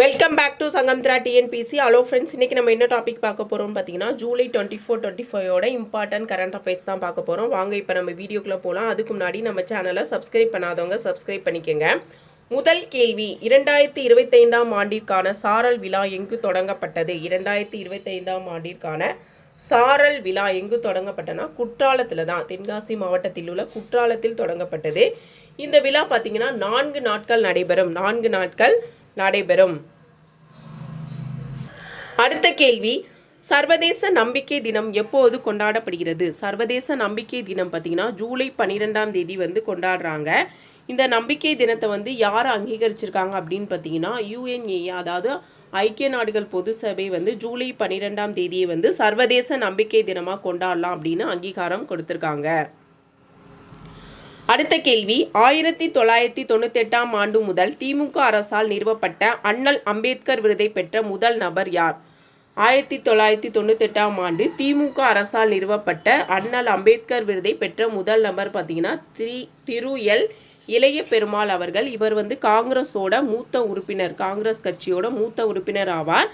Welcome back to Sangamithra TNPSC hello friends இன்னைக்கு நம்ம என்ன டாபிக் பார்க்க போகிறோம்னு பார்த்தீங்கன்னா ஜூலை டுவெண்ட்டி ஃபோர் டுவெண்ட்டி ஃபைவோட இம்பார்ட்டன்ட் கரண்ட் அஃபேர்ஸ் தான் பார்க்க போகிறோம் வாங்க இப்போ நம்ம வீடியோக்குள்ளே போகலாம் அதுக்கு முன்னாடி நம்ம சேனலை சப்ஸ்கிரைப் பண்ணாதவங்க சப்ஸ்கிரைப் பண்ணிக்கோங்க. முதல் கேள்வி இரண்டாயிரத்தி இருபத்தைந்தாம் ஆண்டிற்கான சாரல் விழா எங்கு தொடங்கப்பட்டது? இரண்டாயிரத்தி இருபத்தைந்தாம் ஆண்டிற்கான சாரல் விழா எங்கு தொடங்கப்பட்டனா குற்றாலத்தில் தான் தென்காசி மாவட்டத்தில் உள்ள குற்றாலத்தில் தொடங்கப்பட்டது. இந்த விழா பார்த்தீங்கன்னா நான்கு நாட்கள் நடைபெறும். நான்கு நாட்கள் நடைபெறும். அடுத்த கேள்வி சர்வதேச நம்பிக்கை தினம் எப்போது கொண்டாடப்படுகிறது? சர்வதேச நம்பிக்கை தினம் பார்த்தீங்கன்னா ஜூலை பன்னிரெண்டாம் தேதி வந்து கொண்டாடுறாங்க. இந்த நம்பிக்கை தினத்தை வந்து யார் அங்கீகரிச்சிருக்காங்க அப்படின்னு பார்த்தீங்கன்னா யுஎன்ஏ அதாவது ஐக்கிய நாடுகள் பொது சபை வந்து ஜூலை பன்னிரெண்டாம் தேதியை வந்து சர்வதேச நம்பிக்கை தினமாக கொண்டாடலாம் அப்படின்னு அங்கீகாரம் கொடுத்துருக்காங்க. அடுத்த கேள்வி. ஆயிரத்தி தொள்ளாயிரத்தி தொண்ணூத்தி எட்டாம் ஆண்டு முதல் திமுக அரசால் நிறுவப்பட்ட அண்ணல் அம்பேத்கர் விருதை பெற்ற முதல் நபர் யார்? ஆயிரத்தி தொள்ளாயிரத்தி தொண்ணூத்தி எட்டாம் ஆண்டு திமுக அரசால் நிறுவப்பட்ட அண்ணல் அம்பேத்கர் விருதை பெற்ற முதல் நபர் பார்த்தீங்கன்னா திரு திரு எல் இளைய பெருமாள் அவர்கள். இவர் வந்து காங்கிரஸோட மூத்த உறுப்பினர் காங்கிரஸ் கட்சியோட மூத்த உறுப்பினர் ஆவார்.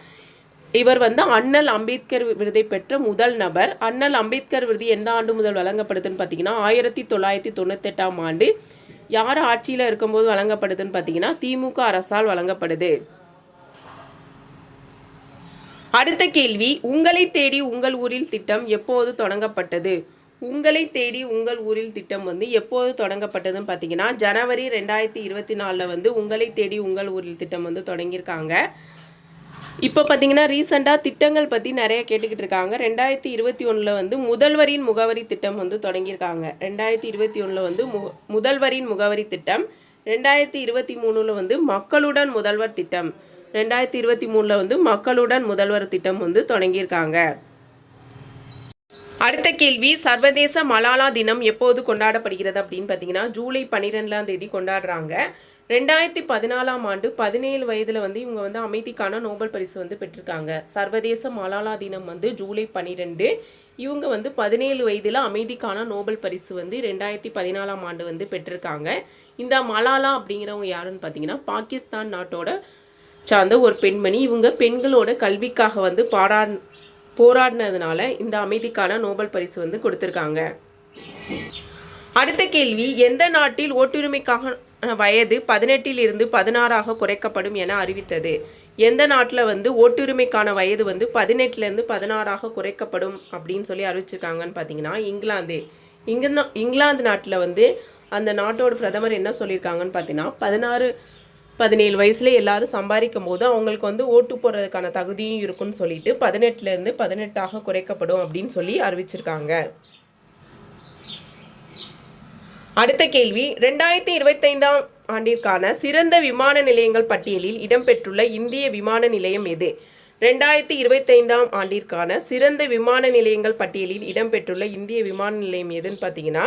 இவர் வந்து அண்ணல் அம்பேத்கர் விருதை பெற்ற முதல் நபர். அண்ணல் அம்பேத்கர் விருது எந்த ஆண்டு முதல் வழங்கப்படுதுன்னு பார்த்தீங்கன்னா ஆயிரத்தி தொள்ளாயிரத்தி தொண்ணூத்தெட்டாம் ஆண்டு யார் ஆட்சியில் இருக்கும்போது வழங்கப்படுதுன்னு பார்த்தீங்கன்னா திமுக அரசால் வழங்கப்படுது. அடுத்த கேள்வி உங்களை தேடி உங்கள் ஊரில் திட்டம் எப்போது தொடங்கப்பட்டது? உங்களை தேடி உங்கள் ஊரில் திட்டம் வந்து எப்போது தொடங்கப்பட்டதுன்னு பார்த்தீங்கன்னா ஜனவரி ரெண்டாயிரத்தி இருபத்தி நாலில் வந்து உங்களை தேடி உங்கள் ஊரில் திட்டம் வந்து தொடங்கியிருக்காங்க. இப்போ பார்த்தீங்கன்னா ரீசெண்டாக திட்டங்கள் பற்றி நிறைய கேட்டுக்கிட்டு இருக்காங்க. ரெண்டாயிரத்தி இருபத்தி ஒன்றில் வந்து முதல்வரின் முகவரி திட்டம் வந்து தொடங்கியிருக்காங்க. ரெண்டாயிரத்தி இருபத்தி ஒன்றில் வந்து மு முதல்வரின் முகவரி திட்டம். ரெண்டாயிரத்தி இருபத்தி மூணில் வந்து மக்களுடன் முதல்வர் திட்டம். ரெண்டாயிரத்தி இருபத்தி மூணில் வந்து மக்களுடன் முதல்வர் திட்டம் வந்து தொடங்கியிருக்காங்க. அடுத்த கேள்வி சர்வதேச மலாலா தினம் எப்போது கொண்டாடப்படுகிறது அப்படின்னு பார்த்தீங்கன்னா ஜூலை பன்னிரெண்டாம் தேதி கொண்டாடுறாங்க. ரெண்டாயிரத்தி பதினாலாம் ஆண்டு பதினேழு வயதில் வந்து இவங்க வந்து அமைதிக்கான நோபல் பரிசு வந்து பெற்றிருக்காங்க. சர்வதேச மலாலா தினம் வந்து ஜூலை பன்னிரெண்டு இவங்க வந்து பதினேழு வயதில் அமைதிக்கான நோபல் பரிசு வந்து ரெண்டாயிரத்தி பதினாலாம் ஆண்டு வந்து பெற்றிருக்காங்க. இந்த மலாலா அப்படிங்கிறவங்க யாருன்னு பார்த்தீங்கன்னா பாகிஸ்தான் நாட்டோட சார்ந்த ஒரு பெண்மணி. இவங்க பெண்களோட கல்விக்காக வந்து பாரா போராடினதுனால இந்த அமைதிக்கான நோபல் பரிசு வந்து கொடுத்துருக்காங்க. அடுத்த கேள்வி எந்த நாட்டில் ஓட்டுரிமைக்காக வயது பதினெட்டில் இருந்து பதினாறாக குறைக்கப்படும் என அறிவித்தது. எந்த நாட்டில் வந்து ஓட்டுரிமைக்கான வயது வந்து பதினெட்டுலேருந்து பதினாறாக குறைக்கப்படும் அப்படின்னு சொல்லி அறிவிச்சிருக்காங்கன்னு பார்த்தீங்கன்னா இங்கிலாந்து. இங்கிலா இங்கிலாந்து நாட்டில் வந்து அந்த நாட்டோட பிரதமர் என்ன சொல்லியிருக்காங்கன்னு பார்த்தீங்கன்னா பதினாறு பதினேழு வயசுல எல்லாரும் சம்பாதிக்கும் போது அவங்களுக்கு வந்து ஓட்டு போடுறதுக்கான தகுதியும் இருக்குன்னு சொல்லிட்டு பதினெட்டுலேருந்து பதினெட்டாக குறைக்கப்படும் அப்படின்னு சொல்லி அறிவிச்சிருக்காங்க. அடுத்த கேள்வி. ரெண்டாயிரத்தி இருபத்தைந்தாம் ஆண்டிற்கான சிறந்த விமான நிலையங்கள் பட்டியலில் இடம்பெற்றுள்ள இந்திய விமான நிலையம் எது? ரெண்டாயிரத்தி இருபத்தைந்தாம் ஆண்டிற்கான சிறந்த விமான நிலையங்கள் பட்டியலில் இடம்பெற்றுள்ள இந்திய விமான நிலையம் எதுன்னு பார்த்தீங்கன்னா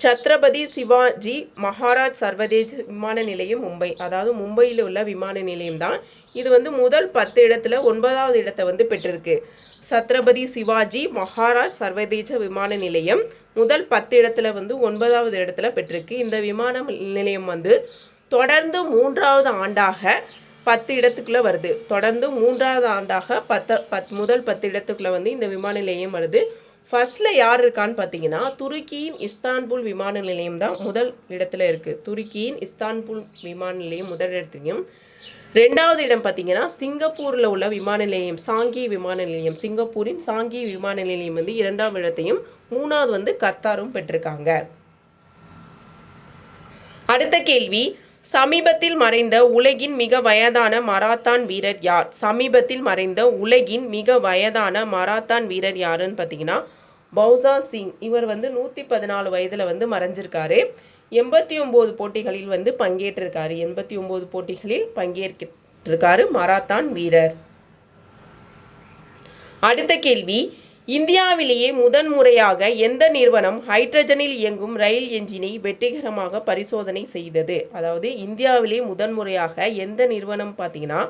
சத்ரபதி சிவாஜி மகாராஜ் சர்வதேச விமான நிலையம் மும்பை. அதாவது மும்பையில் உள்ள விமான நிலையம் தான். இது வந்து முதல் பத்து இடத்துல ஒன்பதாவது இடத்தை வந்து பெற்றிருக்கு. சத்ரபதி சிவாஜி மகாராஜ் சர்வதேச விமான நிலையம் முதல் பத்து இடத்துல வந்து ஒன்பதாவது இடத்துல பெற்றிருக்கு. இந்த விமான நிலையம் வந்து தொடர்ந்து மூன்றாவது ஆண்டாக பத்து இடத்துக்குள்ளே வருது. தொடர்ந்து மூன்றாவது ஆண்டாக பத்து பத் முதல் பத்து இடத்துக்குள்ளே வந்து இந்த விமான நிலையம் வருது. ஃபஸ்ட்டில் யார் இருக்கான்னு பார்த்தீங்கன்னா துருக்கியின் இஸ்தான்புல் விமான நிலையம் தான் முதல் இடத்துல இருக்குது துருக்கியின் இஸ்தான்புல் விமான நிலையம் முதல் இடத்துலையும் ரெண்டாவது இடம் பார்த்தீங்கன்னா சிங்கப்பூரில் உள்ள விமான நிலையம் சாங்கி விமான நிலையம். சிங்கப்பூரின் சாங்கி விமான நிலையம் வந்து இரண்டாம் இடத்தையும் மூணாவது வந்து கத்தாரும் பெற்றிருக்காங்க. அடுத்த கேள்வி சமீபத்தில் மறைந்த உலகின் மிக வயதான மராத்தான் வீரர் யார்? சமீபத்தில் மறைந்த உலகின் மிக வயதான மராத்தான் வீரர் யாருன்னு பார்த்தீங்கன்னா பௌசா சிங். இவர் வந்து நூற்றி பதினாலு வயதில் வந்து மறைஞ்சிருக்காரு. எண்பத்தி ஒம்பது போட்டிகளில் வந்து பங்கேற்றிருக்காரு. எண்பத்தி ஒம்பது போட்டிகளில் பங்கேற்றிருக்காரு மராத்தான் வீரர். அடுத்த கேள்வி. இந்தியாவிலேயே முதன் முறையாக எந்த நிறுவனம் ஹைட்ரஜனில் இயங்கும் ரயில் என்ஜினை வெற்றிகரமாக பரிசோதனை செய்தது? அதாவது இந்தியாவிலேயே முதன்முறையாக எந்த நிறுவனம் பார்த்தீங்கன்னா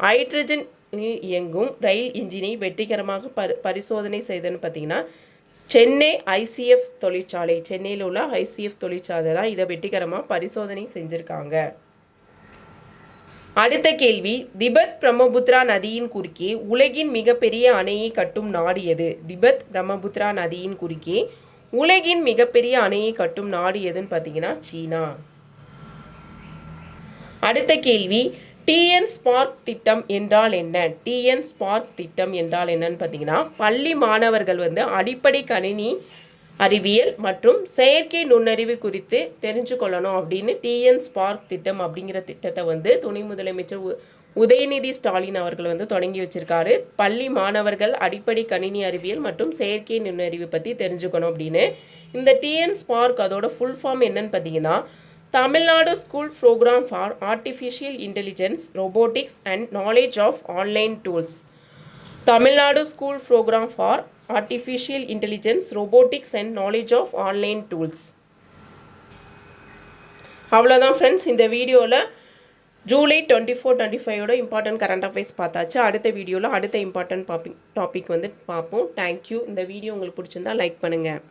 ஹைட்ரஜனில் இயங்கும் ரயில் என்ஜினை வெற்றிகரமாக பரி பரிசோதனை செய்ததுன்னு பார்த்தீங்கன்னா சென்னை ஐசிஎஃப் தொழிற்சாலை சென்னையில் உள்ள ஐசிஎஃப் தொழிற்சாலை தான் இதை வெற்றிகரமாக பரிசோதனை செஞ்சுருக்காங்க. அடுத்த கேள்வி திபெத் பிரம்மபுத்ரா நதியின் குறுக்கே உலகின் மிகப்பெரிய அணையை கட்டும் நாடு எது? திபெத் பிரம்மபுத்ரா நதியின் குறுக்கே உலகின் மிகப்பெரிய அணையை கட்டும் நாடு எதுன்னு பார்த்தீங்கன்னா சீனா. அடுத்த கேள்வி டிஎன் ஸ்பார்க் திட்டம் என்றால் என்ன? டிஎன் ஸ்பார்க் திட்டம் என்றால் என்னன்னு பார்த்தீங்கன்னா பள்ளி மாணவர்கள் வந்து அடிப்படை கணினி அறிவியல் மற்றும் செயற்கை நுண்ணறிவு குறித்து தெரிஞ்சு கொள்ளணும் அப்படின்னு டிஎன் ஸ்பார்க் திட்டம் அப்படிங்கிற திட்டத்தை வந்து துணை முதலமைச்சர் உ- உதயநிதி ஸ்டாலின் அவர்கள் வந்து தொடங்கி வச்சிருக்காரு. பள்ளி மாணவர்கள் அடிப்படை கணினி அறிவியல் மற்றும் செயற்கை நுண்ணறிவு பற்றி தெரிஞ்சுக்கணும் அப்படின்னு. இந்த டிஎன் ஸ்பார்க் அதோட ஃபுல் ஃபார்ம் என்னன்னு பார்த்தீங்கன்னா Tamil Nadu school program for artificial intelligence robotics and knowledge of online tools Tamil Nadu school program for artificial intelligence robotics and knowledge of online tools அவ்வளோதான் ஃப்ரெண்ட்ஸ் இந்த வீடியோவில் July twenty four twenty ஃபைவோட important current affairs பார்த்தாச்சு. அடுத்த வீடியோவில் அடுத்த important topic வந்து பார்ப்போம். தேங்க்யூ இந்த வீடியோ உங்களுக்கு பிடிச்சிருந்தா லைக் பண்ணுங்கள்